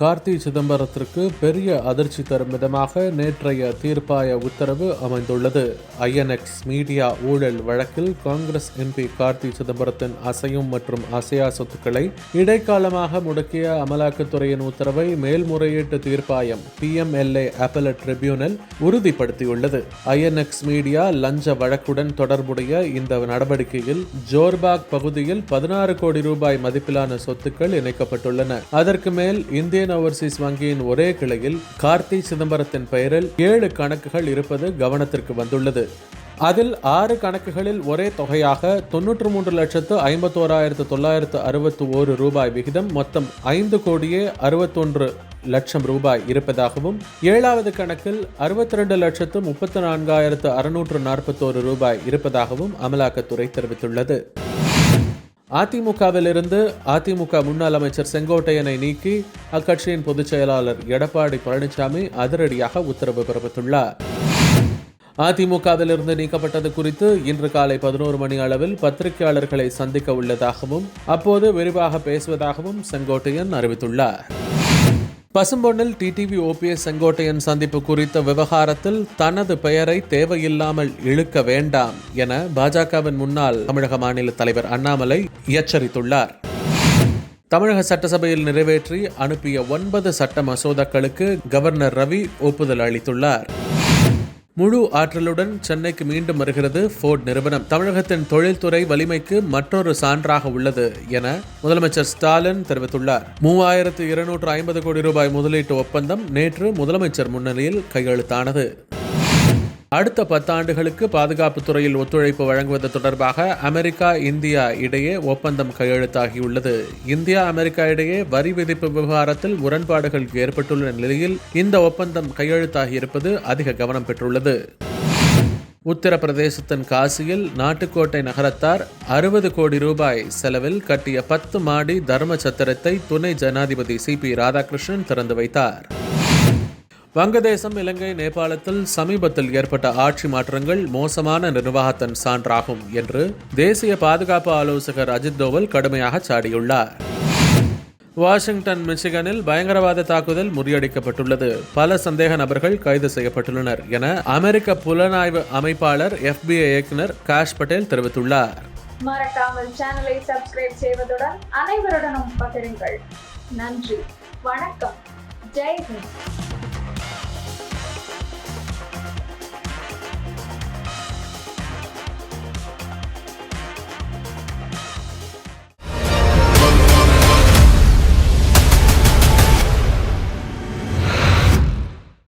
கார்த்தி சிதம்பரத்திற்கு பெரிய அதிர்ச்சி தரும் விதமாக நேற்றைய தீர்ப்பாய உத்தரவு அமைந்துள்ளது. ஐஎன்எக்ஸ் மீடியா ஊழல் வழக்கில் காங்கிரஸ் எம்பி கார்த்தி சிதம்பரத்தின் அசையும் மற்றும் அசையா சொத்துக்களை இடைக்காலமாக முடக்கிய அமலாக்கத்துறையின் உத்தரவை மேல்முறையீட்டு தீர்ப்பாயம் பிஎம்எல்ஏ அப்பலட் ட்ரிபியூனல் உறுதிப்படுத்தியுள்ளது. ஐஎன்எக்ஸ் மீடியா லஞ்ச வழக்குடன் தொடர்புடைய இந்த நடவடிக்கையில் ஜோர்பாக் பகுதியில் பதினாறு கோடி ரூபாய் மதிப்பிலான சொத்துக்கள் இணைக்கப்பட்டுள்ளன. அதற்கு மேல் இந்திய இந்தியன் ஓவர்சீஸ் வங்கியின் ஒரே கிளையில் கார்த்தி சிதம்பரத்தின் பெயரில் ஏழு கணக்குகள் இருப்பது கவனத்திற்கு வந்துள்ளது. அதில் ஆறு கணக்குகளில் ஒரே தொகையாக தொன்னூற்று மூன்று லட்சத்து ஐம்பத்தோராயிரத்து தொள்ளாயிரத்து அறுபத்தி ஓரு ரூபாய் விகிதம் மொத்தம் ஐந்து கோடியே அறுபத்தொன்று லட்சம் ரூபாய் இருப்பதாகவும் ஏழாவது கணக்கில் அறுபத்தி ரெண்டு லட்சத்து முப்பத்தி நான்காயிரத்து அறுநூற்று நாற்பத்தோரு ரூபாய் இருப்பதாகவும் அமலாக்கத்துறை தெரிவித்துள்ளது. அதிமுகவிலிருந்து அதிமுக முன்னாள் அமைச்சர் செங்கோட்டையனை நீக்கி அக்கட்சியின் பொதுச் செயலாளர் எடப்பாடி பழனிசாமி அதிரடியாக உத்தரவு பிறப்பித்துள்ளார். அதிமுகவிலிருந்து நீக்கப்பட்டது குறித்து இன்று காலை பதினோரு மணி அளவில் பத்திரிகையாளர்களை சந்திக்க உள்ளதாகவும் அப்போது விரிவாக பேசுவதாகவும் செங்கோட்டையன் அறிவித்துள்ளார். பசும்பொன்னில் டிடிவி ஓபிஎஸ் செங்கோட்டையன் சந்திப்பு குறித்த விவகாரத்தில் தனது பெயரை தேவையில்லாமல் இழுக்க வேண்டாம் என பாஜகவின் முன்னாள் தமிழக மாநில தலைவர் அண்ணாமலை எச்சரித்துள்ளார். தமிழக சட்டசபையில் நிறைவேற்றி அனுப்பிய ஒன்பது சட்ட மசோதாக்களுக்கு கவர்னர் ரவி ஒப்புதல் அளித்துள்ளார். முழு ஆற்றலுடன் சென்னைக்கு மீண்டும் வருகிறது ஃபோர்ட் நிறுவனம். தமிழகத்தின் தொழில்துறை வலிமைக்கு மற்றொரு சான்றாக உள்ளது என முதலமைச்சர் ஸ்டாலின் தெரிவித்துள்ளார். மூவாயிரத்து இருநூற்று ஐம்பது கோடி ரூபாய் முதலீட்டு ஒப்பந்தம் நேற்று முதலமைச்சர் முன்னிலையில் கையெழுத்தானது. அடுத்த பத்தாண்டுகளுக்கு பாதுகாப்பு துறையில் ஒத்துழைப்பு வழங்குவது தொடர்பாக அமெரிக்கா இந்தியா இடையே ஒப்பந்தம் கையெழுத்தாகியுள்ளது. இந்தியா அமெரிக்கா இடையே வரி விதிப்பு விவகாரத்தில் முரண்பாடுகள் ஏற்பட்டுள்ள நிலையில் இந்த ஒப்பந்தம் கையெழுத்தாகியிருப்பது அதிக கவனம் பெற்றுள்ளது. உத்தரப்பிரதேசத்தின் காசியில் நாட்டுக்கோட்டை நகரத்தார் அறுபது கோடி ரூபாய் செலவில் கட்டிய பத்து மாடி தர்ம சத்திரத்தை துணை ஜனாதிபதி சி பி ராதாகிருஷ்ணன் திறந்து வைத்தார். வங்கதேசம் இலங்கை நேபாளத்தில் சமீபத்தில் ஏற்பட்ட ஆட்சி மாற்றங்கள் மோசமான நிர்வாகத்தின் சான்றாகும் என்று தேசிய பாதுகாப்பு ஆலோசகர் அஜித் தோவல் கடுமையாக சாடியுள்ளார். வாஷிங்டன் மிச்சிகனில் பயங்கரவாத தாக்குதல் முறியடிக்கப்பட்டுள்ளது. பல சந்தேக நபர்கள் கைது செய்யப்பட்டுள்ளனர் என அமெரிக்க புலனாய்வு அமைப்பாளர் எஃபிஐ இயக்குனர் காஷ் பட்டேல் தெரிவித்துள்ளார். மறக்காமல் சேனலை சப்ஸ்கிரைப் செய்வதுடன் அனைவருடனும் பகிருங்கள். நன்றி. வணக்கம். ஜெய் ஹிந்த்.